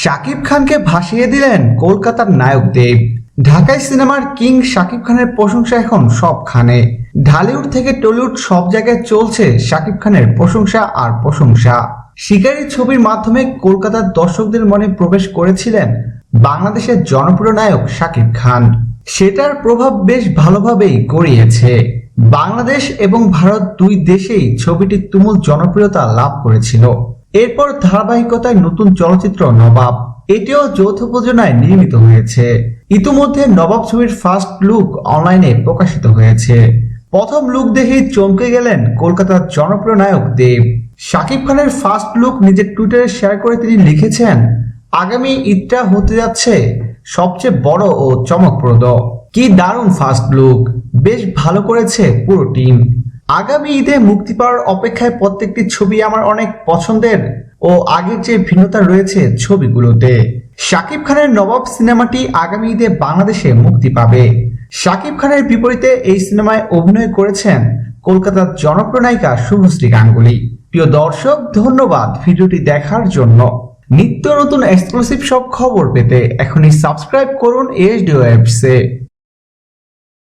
শাকিব খানকে ভাসিয়ে দিলেন কলকাতার নায়ক দেব। ঢাকায় সিনেমার কিং শাকিব খানের প্রশংসা এখন সবখানে। ঢালিউড থেকে টলিউড সব জায়গায় চলছে শাকিব খানের প্রশংসা আর প্রশংসা। শিকারী ছবির মাধ্যমে কলকাতার দর্শকদের মনে প্রবেশ করেছিলেন বাংলাদেশের জনপ্রিয় নায়ক শাকিব খান। সেটার প্রভাব বেশ ভালোভাবেই গড়িয়েছে। বাংলাদেশ এবং ভারত দুই দেশেই ছবিটি তুমুল জনপ্রিয়তা লাভ করেছিল। এরপর ধারাবাহিকতায় নতুন চলচ্চিত্র নবাব। এটিও যৌথ প্রযোজনায় নির্মিত হয়েছে। ইতিমধ্যে নবাব ছবির ফার্স্ট লুক অনলাইনে প্রকাশিত হয়েছে। প্রথম লুক দেখেই চমকে গেলেন কলকাতার জনপ্রিয় নায়ক দেব। শাকিব খানের ফার্স্ট লুক নিজের টুইটারে শেয়ার করে তিনি লিখেছেন, আগামী ঈদটা হতে যাচ্ছে সবচেয়ে বড় ও চমকপ্রদ। কি দারুণ ফার্স্ট লুক বেশ ভালো করেছে পুরো টিম আগামী ঈদে মুক্তি পাওয়ার অপেক্ষায় প্রত্যেকটি ছবি আমার অনেক পছন্দের ও আগের যে ভিন্নতা রয়েছে ছবিগুলোতে। শাকিব খানের নবাব সিনেমাটি আগামী ঈদে বাংলাদেশে মুক্তি পাবে। শাকিব খানের বিপরীতে এই সিনেমায় অভিনয় করেছেন কলকাতার জনপ্রিয় নায়িকা শুভশ্রী গাঙ্গুলি। প্রিয় দর্শক, ধন্যবাদ ভিডিওটি দেখার জন্য। নিত্য নতুন এক্সক্লুসিভ সব খবর পেতে এখনই সাবস্ক্রাইব করুন এইচডি ওয়েবসে